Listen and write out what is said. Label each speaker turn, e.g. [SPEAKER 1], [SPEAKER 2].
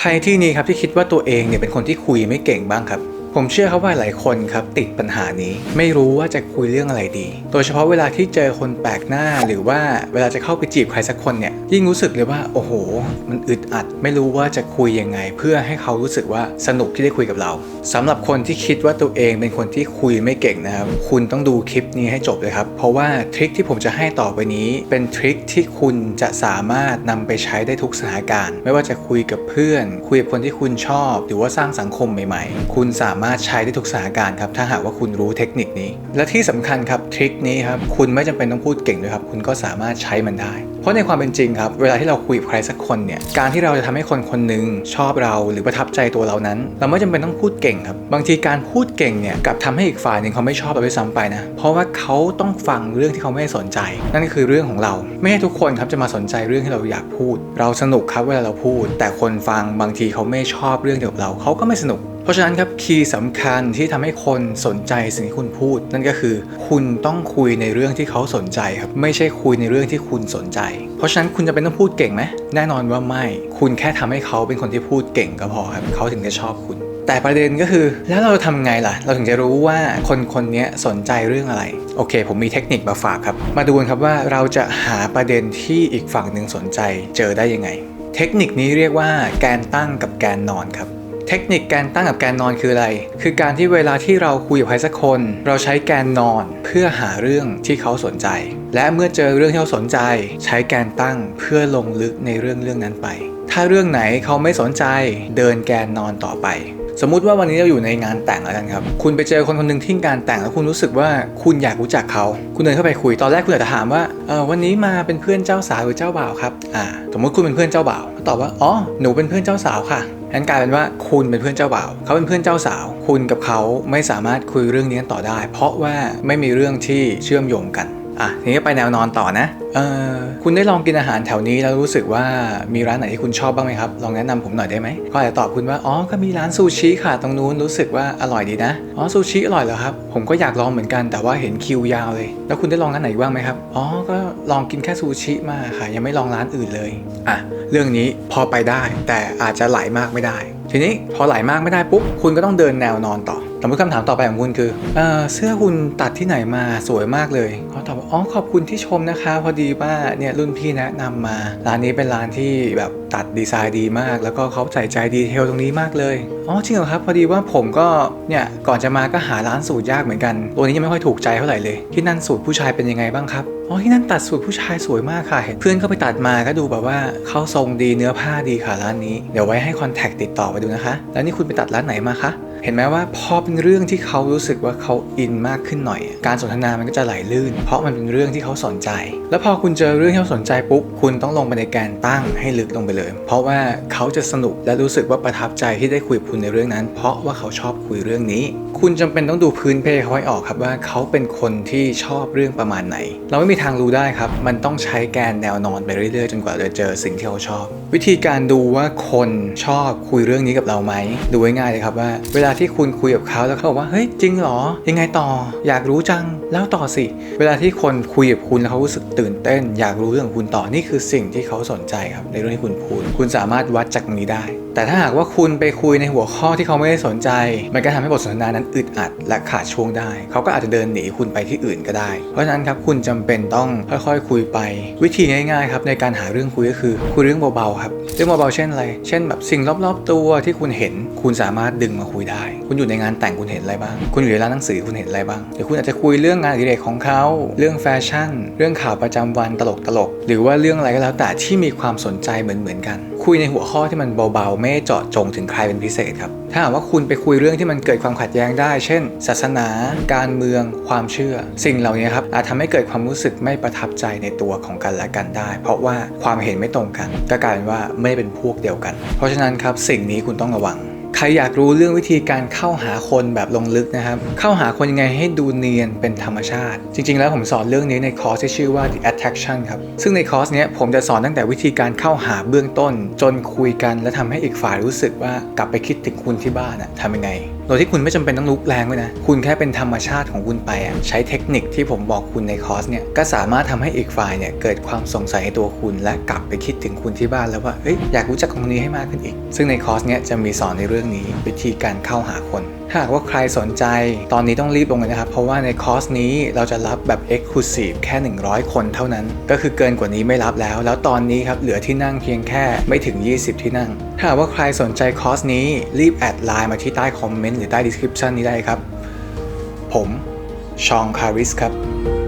[SPEAKER 1] ใครที่นี่ครับที่คิดว่าตัวเองเนี่ยเป็นคนที่คุยไม่เก่งบ้างครับ ผมเชื่อครับว่าหลายคนครับติดปัญหานี้ ไม่รู้ว่าจะคุยเรื่องอะไรดี โดยเฉพาะเวลาที่เจอคนแปลกหน้าหรือว่าเวลาจะเข้าไปจีบใครสักคนเนี่ยยิ่งรู้สึกเลยว่าโอ้โห มันอึดอัด ไม่รู้ว่าจะคุยยังไง เพื่อให้เขารู้สึกว่าสนุกที่ได้คุยกับเราสำหรับคนที่คิดว่าตัวเองเป็นคนที่คุยไม่เก่งนะครับคุณต้องดูคลิปนี้ให้จบเลยครับเพราะว่าทริคที่ผมจะให้ต่อไปนี้เป็นทริคที่คุณจะสามารถนำไปใช้ได้ทุกสถานการณ์ ไม่ว่าจะคุยกับเพื่อน คุยกับคนที่คุณชอบ หรือว่าสร้างสังคมใหม่ ๆ คุณสามารถใช้ได้ทุกสถานการณ์ครับถ้าหากว่าคุณรู้เทคนิคนี้ และที่สำคัญครับทริคนี้ครับคุณไม่จำเป็นต้องพูดเก่งด้วยครับคุณก็สามารถใช้มันได้ เพราะในความเป็นจริงครับ เวลาที่เราคุยกับใครสักคนเนี่ยการที่เราจะทำให้คนคนหนึ่งชอบเราหรือประทับใจตัวเรานั้น เราไม่จำเป็นต้องพูดเก่งครับบางทีการพูดเก่งเนี่ยกับทำให้อีกฝ่ายหนึ่งเขาไม่ชอบเราด้วยซ้ำไปนะเพราะว่าเขาต้องฟังเรื่องที่เขาไม่สนใจ นั่นก็คือเรื่องของเรา ไม่ใช่ทุกคนครับจะมาสนใจเรื่องที่เราอยากพูด เราสนุกครับเวลาเราพูด แต่คนฟังบางทีเขาไม่ชอบเรื่องเดียวกับเราเขาก็ไม่สนุก ราะฉะนั้นครับคีย์สำคัญที่ทำให้คนสนใจสิ่งที่คุณพูด นั่นก็คือ คุณต้องคุยในเรื่องที่เขาสนใจครับไม่ใช่คุยในเรื่องที่คุณสนใจ เพราะฉะนั้นคุณจะเป็นต้องพูดเก่งไหมแน่นอนว่าไม่ คุณแค่ทำให้เขาเป็นคนที่พูดเก่งก็พอครับเขาถึงจะชอบคุณแต่ประเด็นก็คือแล้วเราทำไงล่ะ เราถึงจะรู้ว่าคนคนนี้สนใจเรื่องอะไร โอเค ผมมีเทคนิคมาฝากครับ มาดูกันครับว่าเราจะหาประเด็นที่อีกฝั่งหนึ่งสนใจเจอได้ยังไง เทคนิคนี้เรียกว่าแกนตั้งกับแกนนอนครับ เทคนิคแกนตั้งกับแกนนอนคืออะไร คือการที่เวลาที่เราคุยกับใครสักคน เราใช้แกนนอนเพื่อหาเรื่องที่เขาสนใจ และเมื่อเจอเรื่องที่เขาสนใจ ใช้แกนตั้งเพื่อลงลึกในเรื่องเรื่องนั้นไป ถ้าเรื่องไหนเขาไม่สนใจ เดินแกนนอนต่อไป สมมุติว่าวันนี้เราอยู่ในงานแต่งแล้วกันครับ คุณไปเจอคนคนหนึ่งที่งานแต่งแล้วคุณรู้สึกว่าคุณอยากรู้จักเขา คุณเดินเข้าไปคุยตอนแรกคุณอาจจะถามว่าเออวันนี้มาเป็นเพื่อนเจ้าสาวหรือเจ้าบ่าวครับอ่าสมมติคุณเป็นเพื่อนเจ้าบ่าวเขาตอบว่าอ๋อหนูเป็นเพื่อนเจ้าสาวค่ะ งั้นกลายเป็นว่าคุณเป็นเพื่อนเจ้าบ่าวเขาเป็นเพื่อนเจ้าสาว คุณกับเขาไม่สามารถคุยเรื่องนี้ต่อได้ เพราะว่าไม่มีเรื่องที่เชื่อมโยงกัน อะทีนี้ไปแนวนอนต่อนะเอ่อคุณได้ลองกินอาหารแถวนี้แล้วรู้สึกว่ามีร้านไหนที่คุณชอบบ้างไหมครับ ลองแนะนำผมหน่อยได้ไหมก็อาจจะตอบคุณว่าอ๋อก็มีร้านซูชิค่ะตรงนู้นรู้สึกว่าอร่อยดีนะอ๋อซูชิอร่อยเหรอครับผมก็อยากลองเหมือนกันแต่ว่าเห็นคิวยาวเลย แล้วคุณได้ลองร้านไหนบ้างไหมครับอ๋อก็ลองกินแค่ซูชิมาค่ะ ยังไม่ลองร้านอื่นเลยอะเรื่องนี้พอไปได้แต่อาจจะไหลมากไม่ได้ ทีนี้พอไหลมากไม่ได้ปุ๊บคุณก็ต้องเดินแนวนอนต่อ สมมติคำถามต่อไปของคุณคือเออเสื้อคุณตัดที่ไหนมาสวยมากเลยเขาตอบว่าอ๋อขอบคุณที่ชมนะคะ พอดีว่าเนี่ยรุ่นพี่แนะนำมา ร้านนี้เป็นร้านที่แบบตัดดีไซน์ดีมาก แล้วก็เขาใส่ใจดีเทลตรงนี้มากเลยอ๋อจริงเหรอครับ พอดีว่าผมก็เนี่ยก่อนจะมาก็หาร้านสูตรยากเหมือนกัน ตัวนี้ยังไม่ค่อยถูกใจเท่าไหร่เลย ที่นั่นสูตรผู้ชายเป็นยังไงบ้างครับอ๋อที่นั่นตัดสูตรผู้ชายสวยมากค่ะเห็นเพื่อนเขาไปตัดมาก็ดูแบบว่าเข้าทรงดีเนื้อผ้าดีค่ะร้านนี้เดี๋ยวไว้ให้คอนแทคติดต่อไปดูนะคะ แล้วนี่คุณไปตัดร้านไหนมาคะ เห็นไหมว่าพอเป็นเรื่องที่เขารู้สึกว่าเขาอินมากขึ้นหน่อย การสนทนามันก็จะไหลลื่น เพราะมันเป็นเรื่องที่เขาสนใจ แล้วพอคุณเจอเรื่องที่เขาสนใจปุ๊บคุณต้องลงไปในแกนตั้งให้ลึกลงไปเลย เพราะว่าเขาจะสนุกและรู้สึกว่าประทับใจที่ได้คุยกับคุณในเรื่องนั้น เพราะว่าเขาชอบคุยเรื่องนี้ คุณจำเป็นต้องดูพื้นเพเขาให้ออกครับว่าเขาเป็นคนที่ชอบเรื่องประมาณไหน เราไม่มีทางรู้ได้ครับ มันต้องใช้แกนแนวนอนไปเรื่อยๆ จนกว่าจะเจอสิ่งที่เขาชอบ วิธีการดูว่าคนชอบคุยเรื่องนี้กับเราไหมดูง่ายๆเลยครับว่าเวลาาที่คุณคุยกับเขาแล้วเขาบอกว่าเฮ้ยจริงเหรอ ยังไงต่อ อยากรู้จังแล้วต่อสิ เวลาที่คนคุยกับคุณแล้วเขารู้สึกตื่นเต้น อยากรู้เรื่องของคุณต่อนี่คือสิ่งที่เขาสนใจครับในเรื่องที่คุณพูด คุณสามารถวัดจากตรงนี้ได้ แต่ถ้าหากว่าคุณไปคุยในหัวข้อที่เขาไม่ได้สนใจ มันก็ทำให้บทสนทนานั้นอึดอัด และขาดช่วงได้ เขาก็อาจจะเดินหนีคุณไปที่อื่นก็ได้ เพราะฉะนั้นครับคุณจำเป็นต้องค่อยๆคุยไป วิธีง่ายๆครับในการหาเรื่องคุยก็คือคุยเรื่องเบาๆครับเรื่องเบาๆเช่นอะไร เช่นแบบสิ่งรอบๆตัวที่คุณเห็น คุณสามารถดึงมาคุยได้ คุณอยู่ในงานแต่งคุณเห็นอะไรบ้าง คุณอยู่ในร้านหนังสือคุณเห็นอะไรบ้างหรือคุณอาจจะคุยเรื่องงานอดิเรกของเขา เรื่องแฟชั่น เรื่องข่าวประจำวันตลกๆหรือว่าเรื่องอะไรก็แล้วแต่ที่มีความสนใจเหมือนๆกัน คุยในหัวข้อที่มันเบาๆ ไม่เจาะจงถึงใครเป็นพิเศษครับ ถ้าหากว่าคุณไปคุยเรื่องที่มันเกิดความขัดแย้งได้ เช่น ศาสนา การเมือง ความเชื่อ สิ่งเหล่านี้ครับอาจทำให้เกิดความรู้สึกไม่ประทับใจในตัวของกันและกันได้ เพราะว่าความเห็นไม่ตรงกัน ก็กลายเป็นว่าไม่ได้เป็นพวกเดียวกัน เพราะฉะนั้นครับสิ่งนี้คุณต้องระวัง ใครอยากรู้เรื่องวิธีการเข้าหาคนแบบลงลึกนะครับ เข้าหาคนยังไงให้ดูเนียนเป็นธรรมชาติ จริง ๆ แล้วผมสอนเรื่องนี้ในคอร์สที่ชื่อว่า the attraction ครับ ซึ่งในคอร์สเนี้ยผมจะสอนตั้งแต่วิธีการเข้าหาเบื้องต้น จนคุยกันและทำให้อีกฝ่ายรู้สึกว่ากลับไปคิดถึงคุณที่บ้านอะทำยังไง โดยที่คุณไม่จำเป็นต้องลุกแรงด้วยนะ คุณแค่เป็นธรรมชาติของคุณไปอะใช้เทคนิคที่ผมบอกคุณในคอร์สเนี่ยก็สามารถทำให้อีกฝ่ายเนี่ยเกิดความสงสัยในตัวคุณ และกลับไปคิดถึงคุณที่บ้านแล้วว่าเอ้ยอยากรู้จักคนนี้ให้มากขึ้นอีก ซึ่งในคอร์สเนี่ยจะมีสอนในเรื่องนี้วิธีการเข้าหาคน หากว่าใครสนใจ ตอนนี้ต้องรีบลงเลยนะครับ เพราะว่าในคอร์สนี้เราจะรับแบบ Exclusive แค่ 100 คนเท่านั้น ก็คือเกินกว่านี้ไม่รับแล้ว แล้วตอนนี้ครับเหลือที่นั่งเพียงแค่ไม่ถึง 20 ที่นั่ง ถ้าหากว่าใครสนใจคอร์สนี้รีบแอดไลน์มาที่ใต้คอมเมนต์หรือใต้ดีสคริปชันนี้ได้ครับ ผมชองคาริสครับ